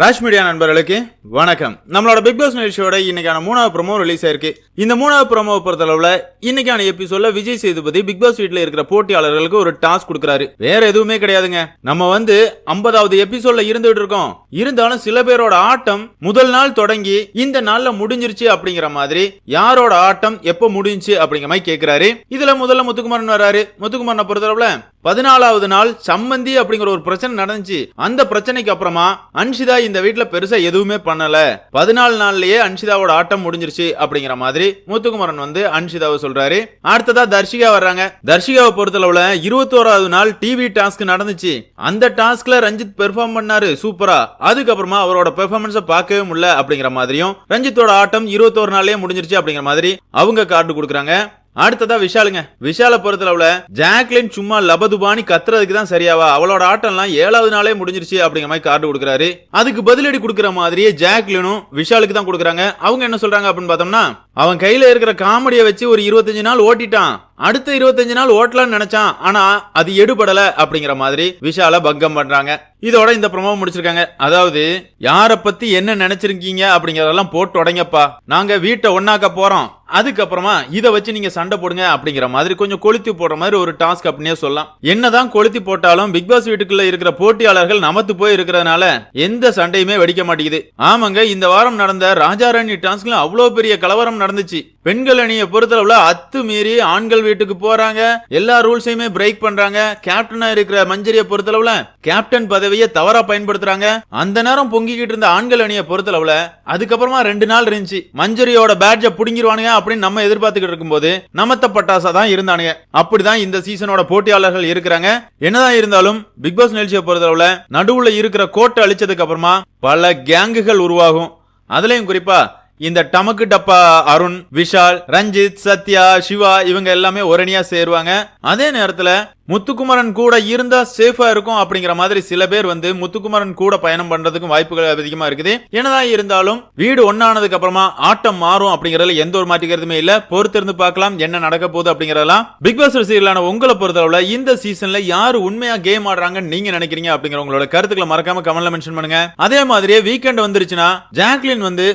Raj media நண்பர்களுக்கு வணக்கம். நம்மளோட பிக் பாஸ் நிகழ்ச்சியோட இன்னைக்கான மூணாவது ப்ரோமோ ரிலீஸ் ஆயிருக்கு. இந்த மூணாவது ப்ரோமோ பொறுத்தளவுல இன்னைக்கான எபிசோட்ல விஜய் சேதுபதி பிக் பாஸ் வீட்டில் இருக்கிற போட்டியாளர்களுக்கு ஒரு டாஸ்க் கொடுக்குறாரு. வேற எதுவுமே கிடையாதுங்க. நம்ம வந்து ஐம்பதாவது எபிசோட்ல இருந்துட்டு இருக்கோம். இருந்தாலும் சில பேரோட ஆட்டம் முதல் நாள் தொடங்கி இந்த நாள்ல முடிஞ்சிருச்சு அப்படிங்கிற மாதிரி யாரோட ஆட்டம் எப்போ முடிஞ்சுச்சு அப்படிங்கிற மாதிரி கேட்கிறாரு இதுல முதல்ல முத்துக்குமாரன் வராரு முத்துக்குமாரனை பொறுத்தளவுல பதினாலாவது நாள் சம்மந்தி அப்படிங்கிற ஒரு பிரச்சனை நடந்துச்சு. அந்த பிரச்சனைக்கு அப்புறமா அன்ஷிதா இந்த வீட்டுல பெருசா எதுவுமே பண்ணல. பதினாலு நாள்லயே அன்ஷிதாவோட ஆட்டம் முடிஞ்சிருச்சு அப்படிங்கிற மாதிரி முத்துக்குமரன் வந்து அன்ஷிதாவை சொல்றாரு. அடுத்ததா தர்ஷிகா வர்றாங்க. தர்ஷிகாவை பொறுத்தளவுல இருபத்தோராவது நாள் டிவி டாஸ்க் நடந்துச்சு. அந்த டாஸ்க்ல ரஞ்சித் பெர்ஃபார்ம் பண்ணாரு சூப்பரா. அதுக்கப்புறமா அவரோட பெர்ஃபார்மன்ஸை பார்க்கவே முடியல அப்படிங்கிற மாதிரியும் ரஞ்சித்தோட ஆட்டம் இருபத்தோரு நாள்லயே முடிஞ்சிருச்சு அப்படிங்கிற மாதிரி அவங்க கார்டு கொடுக்குறாங்க. அடுத்ததா விஷாலுங்க. விஷால பொறுத்தளவுல ஜாக்லின் சும்மா லபதுபானி கத்துறதுக்கு தான் சரியாவா? அவளோட ஆட்டம்லாம் ஏழாவது நாளே முடிஞ்சிருச்சு அப்படிங்கிற மாதிரி கார்டு கொடுக்குறாரு. அதுக்கு பதிலடி கொடுக்குற மாதிரியே ஜாக்லினும் விஷாலுக்கு தான் கொடுக்குறாங்க. அவங்க என்ன சொல்றாங்க அப்படின்னு பார்த்தோம்னா அவன் கையில இருக்கிற காமெடியை வச்சு ஒரு இருபத்தஞ்சு நாள் ஓட்டிட்டான். அடுத்த இருபத்தஞ்சு நாள் ஓட்டலாம்னு நினைச்சான். ஆனா அது எடுபடல அப்படிங்கிற மாதிரி விஷால பங்கம் பண்றாங்க. இதோட இந்த ப்ரொமோ முடிச்சிருக்காங்க. அதாவது யார பத்தி என்ன நினைச்சிருக்கீங்க அப்படிங்கறதெல்லாம் போட்டு உடைங்கப்பா. நாங்க வீட்டை ஒன்னாக்க போறோம். அதுக்கப்புறமா இதை வச்சு நீங்க சண்டை போடுங்க அப்படிங்கிற மாதிரி கொஞ்சம் கொளுத்தி போடுற மாதிரி ஒரு டாஸ்க் அப்படின்னே சொல்லலாம். என்னதான் கொளுத்தி போட்டாலும் பிக் பாஸ் வீட்டுக்குள்ள இருக்கிற போட்டியாளர்கள் நமத்து போய் இருக்கிறதுனால எந்த சண்டையுமே வெடிக்க மாட்டேங்குது. ஆமாங்க இந்த வாரம் நடந்த ராஜாராணி டாஸ்க்ல அவ்வளவு பெரிய கலவரம் நடந்துச்சு. பெண்கள் அணியை பொறுத்தளவுல அத்து மீறி ஆண்கள் வீட்டுக்கு போறாங்க. எல்லா ரூல்ஸையுமே பிரேக் பண்றாங்க. கேப்டனா இருக்கிற மஞ்சரியை பொறுத்தளவுல கேப்டன் பதவியை தவறா பயன்படுத்துறாங்க. அந்த நேரம் பொங்கிக்கிட்டு இருந்த ஆண்கள் அணியை பொறுத்தளவுல அதுக்கப்புறமா ரெண்டு நாள் இருந்துச்சு. மஞ்சரியோட பேட்ஜை புடுங்கிருவானுங்க அப்படின்னு நம்ம எதிர்பார்த்துக்கிட்டு இருக்கும்போது நமத்த பட்டாசா தான் இருந்தானுங்க. அப்படிதான் இந்த சீசனோட போட்டியாளர்கள் இருக்கிறாங்க. என்னதான் இருந்தாலும் பிக் பாஸ் நிகழ்ச்சியை பொறுத்தளவுல நடுவுல இருக்கிற கோட்டை அழிச்சதுக்கு அப்புறமா பல கேங்குகள் உருவாகும். அதுலயும் குறிப்பா இந்த டமக்கு டப்பா அருண் விஷால் ரஞ்சித் சத்யா சிவா இவங்க எல்லாமே ஒரணியா சேருவாங்க. அதே நேரத்துல முத்துக்குமரன் கூட இருந்தா சேஃபா இருக்கும் அப்படிங்கிற மாதிரி சில பேர் வந்து முத்துக்குமரன் கூட பயணம் பண்றதுக்கும் வாய்ப்புகள் அதிகமா இருக்குது. என்னதான் இருந்தாலும் வீடு ஒன்னானதுக்கு அப்புறமா ஆட்டம் மாறும் அப்படிங்கறதுல எந்த ஒரு மாற்றிக்கிறதுமே இல்ல. பொறுத்திருந்து பார்க்கலாம் என்ன நடக்க போகுது அப்படிங்கறதெல்லாம் பிக் பாஸ் ரசிகர்களான உங்களை பொறுத்தளவுல இந்த சீசன்ல யாரு உண்மையா கேம் ஆடுறாங்கன்னு நீங்க நினைக்கிறீங்க அப்படிங்கிற உங்களோட கருத்துக்களை மறக்காம கமெண்ட்ல மென்ஷன் பண்ணுங்க. அதே மாதிரியே வீக்கெண்ட் வந்துருச்சுன்னா ஜாக்லின் வந்து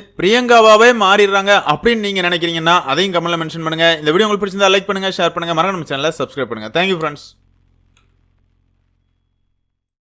ஹீரோவாகவே மாறிடுறாங்க அப்படின்னு நீங்க நினைக்கிறீங்கன்னா அதையும் கமெண்ட்டில் மென்ஷன் பண்ணுங்க. இந்த வீடியோ உங்களுக்கு பிடிச்சிருந்தா லைக் பண்ணுங்க ஷேர் பண்ணுங்க. நம்ம சேனலை சப்ஸ்கிரைப் பண்ணுங்க. Thank you friends